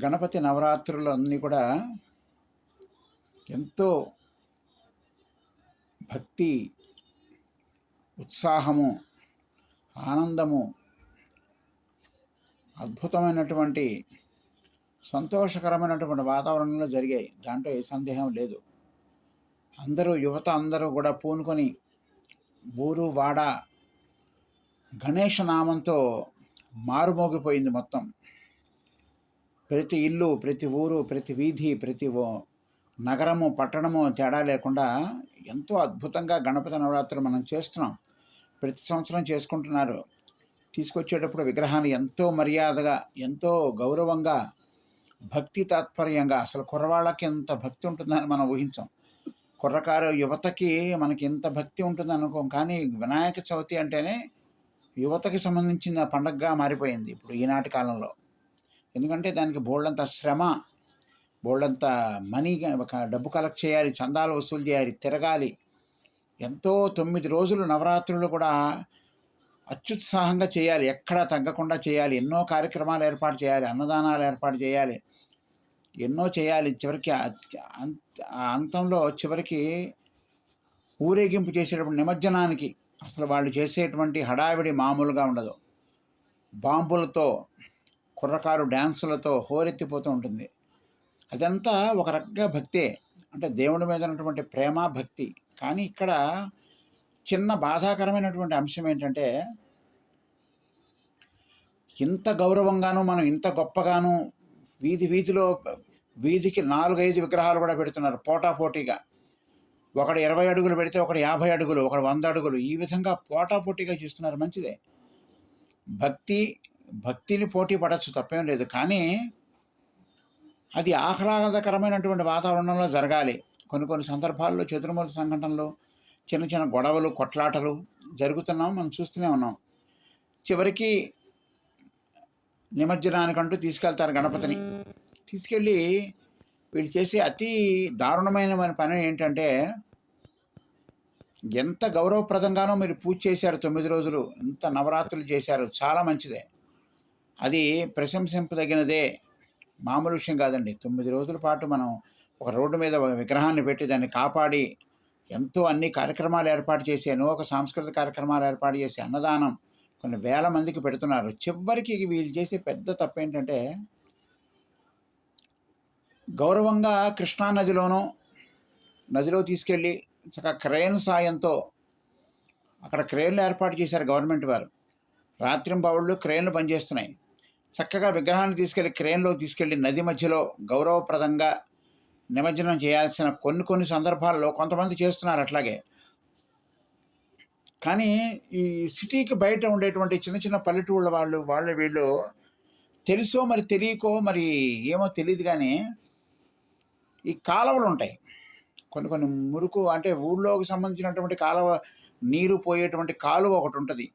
గణపతి నవరాత్రులు అన్నీ కూడా ఎంతో భక్తి ఉత్సాహము ఆనందము అద్భుతమైనటువంటి సంతోషకరమైనటువంటి వాతావరణంలో జరిగాయి. దాంట్లో ఏ సందేహం లేదు. అందరూ యువత అందరూ కూడా పూనుకొని ఊరు వాడ గణేష నామంతో మారుమోగిపోయింది మొత్తం. ప్రతి ఇల్లు ప్రతి ఊరు ప్రతి వీధి ప్రతి ఓ- నగరము పట్టణము తేడా లేకుండా ఎంతో అద్భుతంగా గణపతి నవరాత్రులు మనం చేస్తున్నాం. ప్రతి సంవత్సరం చేసుకుంటున్నారు. తీసుకొచ్చేటప్పుడు విగ్రహాన్ని ఎంతో మర్యాదగా ఎంతో గౌరవంగా భక్తి తాత్పర్యంగా అసలు కుర్రవాళ్ళకి ఎంత భక్తి ఉంటుందని మనం ఊహించాం. కుర్రకారు యువతకి మనకి ఎంత భక్తి ఉంటుంది అనుకోం. కానీ వినాయక చవితి అంటేనే యువతకి సంబంధించిన పండగగా మారిపోయింది. ఇప్పుడు ఈనాటి కాలంలో ఎందుకంటే దానికి బోల్డంత శ్రమ బోల్డంత మనీ ఒక డబ్బు కలెక్ట్ చేయాలి చందాలు వసూలు చేయాలి తిరగాలి. ఎంతో తొమ్మిది రోజులు నవరాత్రులు కూడా అత్యుత్సాహంగా చేయాలి. ఎక్కడా తగ్గకుండా చేయాలి. ఎన్నో కార్యక్రమాలు ఏర్పాటు చేయాలి. అన్నదానాలు ఏర్పాటు చేయాలి. ఎన్నో చేయాలి. చివరికి ఆ అంతంలో చివరికి ఊరేగింపు చేసేటప్పుడు నిమజ్జనానికి అసలు వాళ్ళు చేసేటువంటి హడావిడి మామూలుగా ఉండదు. బాంబులతో కుర్రకారు డ్యాన్సులతో హోరెత్తిపోతూ ఉంటుంది. అదంతా ఒక రకంగా భక్తే. అంటే దేవుడి మీద ఉన్నటువంటి ప్రేమ భక్తి. కానీ ఇక్కడ చిన్న బాధాకరమైనటువంటి అంశం ఏంటంటే ఇంత గౌరవంగాను మనం ఇంత గొప్పగాను వీధి వీధిలో వీధికి నాలుగైదు విగ్రహాలు కూడా పెడుతున్నారు పోటాపోటీగా. ఒకడు ఇరవై అడుగులు పెడితే ఒకడు యాభై అడుగులు ఒకడు వంద అడుగులు. ఈ విధంగా పోటాపోటీగా చేస్తున్నారు మంచిదే. భక్తి భక్తిని పోటీ పడచ్చు తప్పేం లేదు. కానీ అది ఆహ్లాదకరమైనటువంటి వాతావరణంలో జరగాలి. కొన్ని కొన్ని సందర్భాల్లో చతుర్మూల సంఘటనలు చిన్న చిన్న గొడవలు కొట్లాటలు జరుగుతున్నాం మనం చూస్తూనే ఉన్నాం. చివరికి నిమజ్జనానికంటూ తీసుకెళ్తారు గణపతిని. తీసుకెళ్ళి వీళ్ళు చేసే అతి దారుణమైన పని ఏంటంటే ఎంత గౌరవప్రదంగానో మీరు పూజ చేశారు తొమ్మిది రోజులు ఎంత నవరాత్రులు చేశారు చాలా మంచిదే. అది ప్రశంసింపదగినదే. మామూలు విషయం కాదండి. తొమ్మిది రోజుల పాటు మనం ఒక రోడ్డు మీద విగ్రహాన్ని పెట్టి దాన్ని కాపాడి ఎంతో అన్ని కార్యక్రమాలు ఏర్పాటు చేసి అనేక ఒక సాంస్కృతిక కార్యక్రమాలు ఏర్పాటు చేసి అన్నదానం కొన్ని వేల మందికి పెడుతున్నారు. చివరికి వీళ్ళు చేసే పెద్ద తప్పు ఏంటంటే గౌరవంగా కృష్ణా నదిలోనూ నదిలో తీసుకెళ్ళి చక్కగా క్రేన్ సాయంతో అక్కడ క్రేన్లు ఏర్పాటు చేశారు గవర్నమెంట్ వారు. రాత్రింబవళ్ళు క్రేన్లు పనిచేస్తున్నాయి. చక్కగా విగ్రహాన్ని తీసుకెళ్ళి క్రేన్లో తీసుకెళ్ళి నది మధ్యలో గౌరవప్రదంగా నిమజ్జనం చేయాల్సిన కొన్ని కొన్ని సందర్భాల్లో కొంతమంది చేస్తున్నారు అట్లాగే. కానీ ఈ సిటీకి బయట ఉండేటువంటి చిన్న చిన్న పల్లెటూళ్ళ వాళ్ళు వాళ్ళ వీళ్ళు తెలుసో మరి తెలియకో మరి ఏమో తెలియదు కానీ ఈ కాలువలు ఉంటాయి. కొన్ని కొన్ని మురుకు అంటే ఊళ్ళోకి సంబంధించినటువంటి కాలువ నీరు పోయేటువంటి కాలువ ఒకటి ఉంటుంది.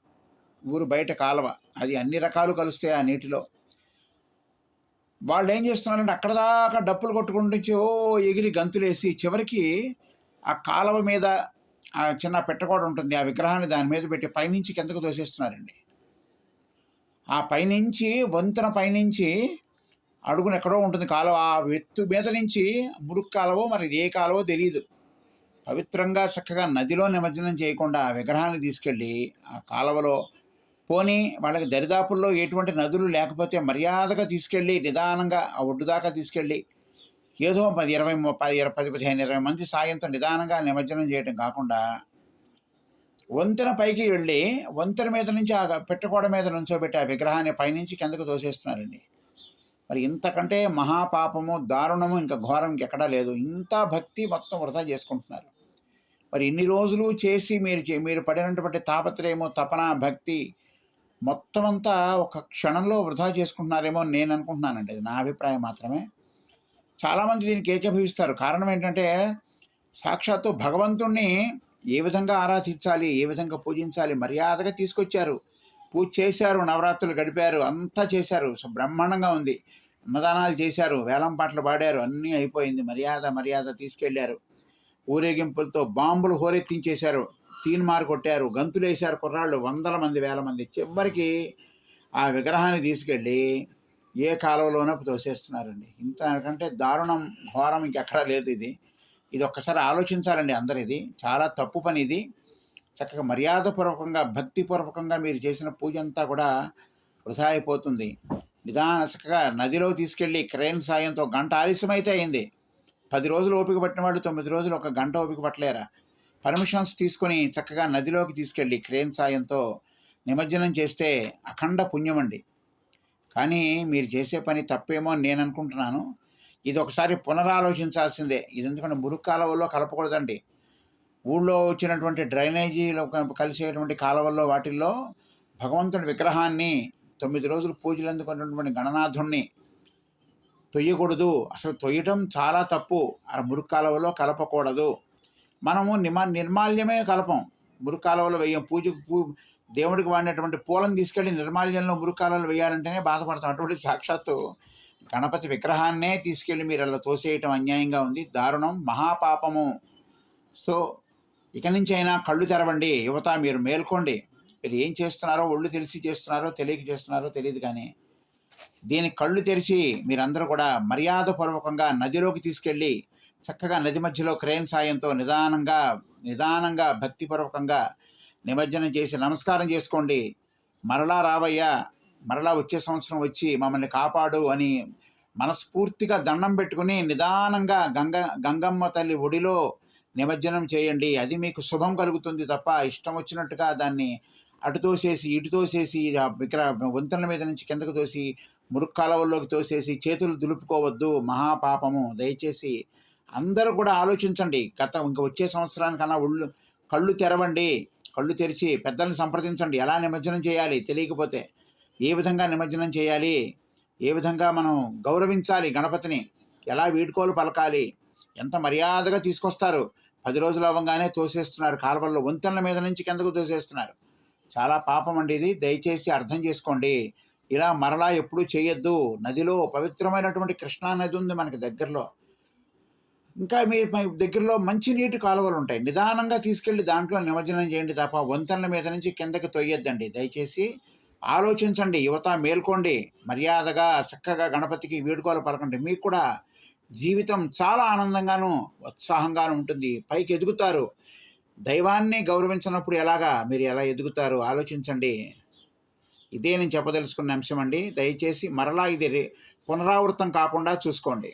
ఊరు బయట కాలువ అది అన్ని రకాలు కలుస్తాయి ఆ నీటిలో. వాళ్ళు ఏం చేస్తున్నారంటే అక్కడ దాకా డప్పులు కొట్టుకుంటుంచి ఓ ఎగిరి గంతులేసి చివరికి ఆ కాలువ మీద ఆ చిన్న పెట్టకోడ ఉంటుంది ఆ విగ్రహాన్ని దాని మీద పెట్టి పైనుంచి కిందకు తోసేస్తున్నారండి. ఆ పైనుంచి వంతెన పైనుంచి అడుగున ఎక్కడో ఉంటుంది కాలువ ఆ ఎత్తు మీద నుంచి మురుక్ కాలువో మరి ఇది ఏ కాలువో తెలియదు పవిత్రంగా చక్కగా నదిలో నిమజ్జనం చేయకుండా ఆ విగ్రహాన్ని తీసుకెళ్ళి ఆ కాలువలో పోనీ వాళ్ళకి దరిదాపుల్లో ఎటువంటి నదులు లేకపోతే మర్యాదగా తీసుకెళ్ళి నిదానంగా ఆ ఒడ్డు దాకా తీసుకెళ్ళి ఏదో పది ఇరవై పది ఇరవై పది పదిహేను ఇరవై మంది సాయంతో నిదానంగా నిమజ్జనం చేయడం కాకుండా వంతెన పైకి వెళ్ళి వంతెన మీద నుంచి ఆ పెట్టకోడ మీద నుంచోబెట్టి ఆ విగ్రహాన్ని పైనుంచి కిందకు తోసేస్తున్నారండి. మరి ఇంతకంటే మహాపాపము దారుణము ఇంకా ఘోరం ఇంకెక్కడా లేదు. ఇంత భక్తి మొత్తం వృధా చేసుకుంటున్నారు. మరి ఇన్ని రోజులు చేసి మీరు చే- మీరు పడినటువంటి తాపత్రయము తపన భక్తి మొత్తం అంతా ఒక క్షణంలో వృధా చేసుకుంటున్నారేమో నేను అనుకుంటున్నానండి. అది నా అభిప్రాయం మాత్రమే. చాలామంది దీనికి ఏకీభవిస్తారు. కారణం ఏంటంటే సాక్షాత్తు భగవంతుణ్ణి ఏ విధంగా ఆరాధించాలి ఏ విధంగా పూజించాలి మర్యాదగా తీసుకొచ్చారు. పూజ చేశారు నవరాత్రులు గడిపారు అంతా చేశారు. బ్రహ్మాండంగా ఉంది. అన్నదానాలు చేశారు వేలం పాటలు పాడారు అన్నీ అయిపోయింది. మర్యాద మర్యాద తీసుకెళ్ళారు. ఊరేగింపులతో బాంబులు హోరెత్తించేశారు. తీన్మారు కొట్టారు గంతులు వేశారు కుర్రాళ్ళు వందల మంది వేల మంది చివరికి ఆ విగ్రహాన్ని తీసుకెళ్ళి ఏ కాలువలోనో తోసేస్తున్నారండి. ఇంతకంటే దారుణం ఘోరం ఇంకెక్కడా లేదు ఇది. ఇది ఒక్కసారి ఆలోచించాలండి అందరు ఇది చాలా తప్పు పని ఇది. చక్కగా మర్యాదపూర్వకంగా భక్తిపూర్వకంగా మీరు చేసిన పూజ అంతా కూడా వృధా అయిపోతుంది. నిదాన చక్కగా నదిలో తీసుకెళ్ళి క్రేన్ సాయంతో గంట ఆలస్యమైతే అయింది. పది రోజులు ఓపిక పట్టిన వాళ్ళు తొమ్మిది రోజులు ఒక గంట ఓపిక పట్టలేరా? పర్మిషన్స్ తీసుకొని చక్కగా నదిలోకి తీసుకెళ్ళి క్రేన్ సాయంతో నిమజ్జనం చేస్తే అఖండ పుణ్యం అండి కానీ మీరు చేసే పని తప్పేమో అని నేను అనుకుంటున్నాను. ఇది ఒకసారి పునరాలోచించాల్సిందే. ఇది ఎందుకంటే మురుగు కాలువల్లో కలపకూడదండి. ఊళ్ళో వచ్చినటువంటి డ్రైనేజీలో కలిసేటువంటి కాలువల్లో వాటిల్లో భగవంతుడి విగ్రహాన్ని తొమ్మిది రోజులు పూజలు అందుకున్నటువంటి గణనాథుణ్ణి తొయ్యకూడదు. అసలు తొయ్యటం చాలా తప్పు. ఆ మురుగు కాలువలో కలపకూడదు. మనము నిమ నిర్మాల్యమే కలపం. మురుకాలవలో వేయం. పూజకు పూ దేవుడికి వాడినటువంటి పూలను తీసుకెళ్ళి నిర్మాల్యంలో మురుకాలలో వేయాలంటేనే బాధపడతాం. అటువంటి సాక్షాత్తు గణపతి విగ్రహాన్నే తీసుకెళ్ళి మీరు అలా తోసేయటం అన్యాయంగా ఉంది. దారుణం మహాపాపము. సో ఇక నుంచి అయినా కళ్ళు తెరవండి యువత మీరు మేల్కోండి. మీరు ఏం చేస్తున్నారో ఒళ్ళు తెలిసి చేస్తున్నారో తెలియక చేస్తున్నారో తెలియదు కానీ దీని కళ్ళు తెరిచి మీరందరూ కూడా మర్యాదపూర్వకంగా నదిలోకి తీసుకెళ్ళి చక్కగా నది మధ్యలో క్రేన్ సాయంతో నిదానంగా నిదానంగా భక్తిపూర్వకంగా నిమజ్జనం చేసి నమస్కారం చేసుకోండి. మరలా రావయ్యా మరలా వచ్చే సంవత్సరం వచ్చి మమ్మల్ని కాపాడు అని మనస్ఫూర్తిగా దండం పెట్టుకుని నిదానంగా గంగ గంగమ్మ తల్లి ఒడిలో నిమజ్జనం చేయండి. అది మీకు శుభం కలుగుతుంది తప్ప ఇష్టం వచ్చినట్టుగా దాన్ని అటు తోసేసి ఇటు తోసేసి వంతెనల మీద నుంచి కిందకు తోసి మురుక్కాలవల్లోకి తోసేసి చేతులు దులుపుకోవద్దు. మహాపాపము. దయచేసి అందరూ కూడా ఆలోచించండి. గత ఇంక వచ్చే సంవత్సరానికన్నా ఒళ్ళు కళ్ళు తెరవండి. కళ్ళు తెరిచి పెద్దల్ని సంప్రదించండి. ఎలా నిమజ్జనం చేయాలి? తెలియకపోతే ఏ విధంగా నిమజ్జనం చేయాలి? ఏ విధంగా మనం గౌరవించాలి గణపతిని? ఎలా వీడ్కోలు పలకాలి? ఎంత మర్యాదగా తీసుకొస్తారు? పది రోజులు అవ్వగానే తోసేస్తున్నారు. కాలువల్లో వంతెనల మీద నుంచి కిందకు తోసేస్తున్నారు. చాలా పాపం అండి ఇది. దయచేసి అర్థం చేసుకోండి. ఇలా మరలా ఎప్పుడూ చేయొద్దు. నదిలో పవిత్రమైనటువంటి కృష్ణా నది ఉంది మనకి దగ్గరలో. ఇంకా మీ దగ్గరలో మంచి నీటి కాలువలు ఉంటాయి. నిదానంగా తీసుకెళ్ళి దాంట్లో నిమజ్జనం చేయండి తప్ప వంతెనల మీద నుంచి కిందకి తొయ్యొద్దండి. దయచేసి ఆలోచించండి. యువత మేల్కోండి. మర్యాదగా చక్కగా గణపతికి వేడుకోలు పలకండి. మీకు కూడా జీవితం చాలా ఆనందంగాను ఉత్సాహంగాను ఉంటుంది. పైకి ఎదుగుతారు. దైవాన్ని గౌరవించినప్పుడు ఎలాగా మీరు ఎలా ఎదుగుతారు ఆలోచించండి. ఇదే నేను చెప్పదలుచుకున్న అంశం అండి. దయచేసి మరలా ఇది పునరావృతం కాకుండా చూసుకోండి.